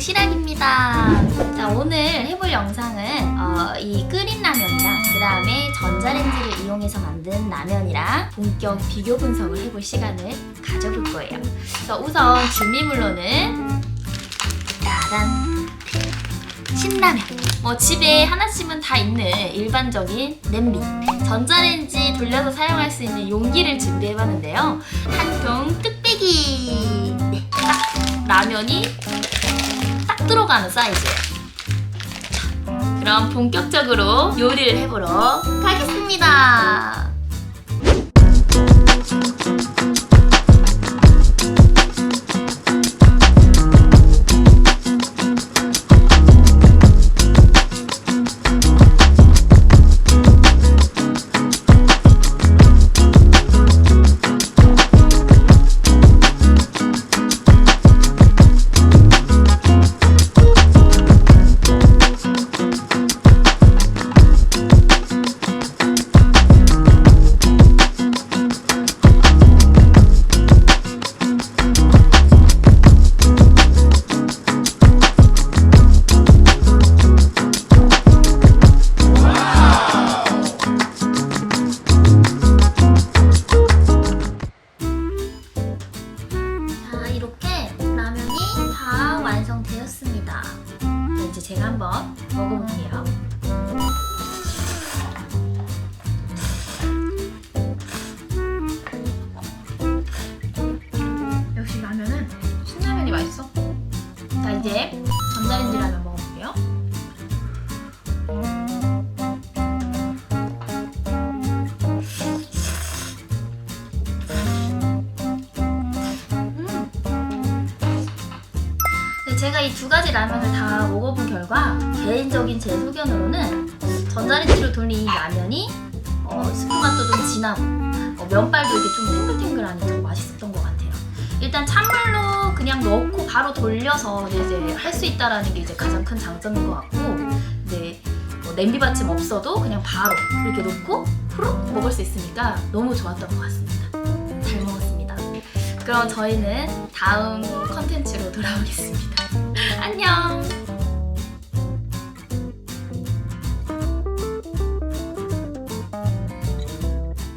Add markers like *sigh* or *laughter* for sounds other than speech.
도시락입니다. 자 오늘 해볼 영상은 어, 이 끓인 라면이랑 그 다음에 전자렌지를 이용해서 만든 라면이랑 본격 비교 분석을 해볼 시간을 가져볼 거예요. 자 우선 준비물로는 짜잔. 신라면. 뭐 집에 하나씩은 다 있는 일반적인 냄비. 전자렌지 돌려서 사용할 수 있는 용기를 준비해봤는데요. 한 통 뚝배기. 네, 라면이 들어가는 사이즈예요. 자, 그럼 본격적으로 요리를 해보러 가겠습니다. 이제 제가 한번 먹어볼게요. 역시 라면은 신라면이 맛있어. 자, 이제 전자레인지 라면 제가 이 두 가지 라면을 다 먹어본 결과 개인적인 제 소견으로는 전자레인지로 돌린 이 라면이 어, 스프 맛도 좀 진하고 어, 면발도 이렇게 좀 탱글탱글하니 더 맛있었던 것 같아요. 일단 찬물로 그냥 넣고 바로 돌려서 이제 할 수 있다라는 게 이제 가장 큰 장점인 것 같고, 네, 뭐 냄비 받침 없어도 그냥 바로 이렇게 놓고 후룩 먹을 수 있으니까 너무 좋았던 것 같습니다. 그럼 저희는 다음 컨텐츠로 돌아오겠습니다. *laughs* 안녕.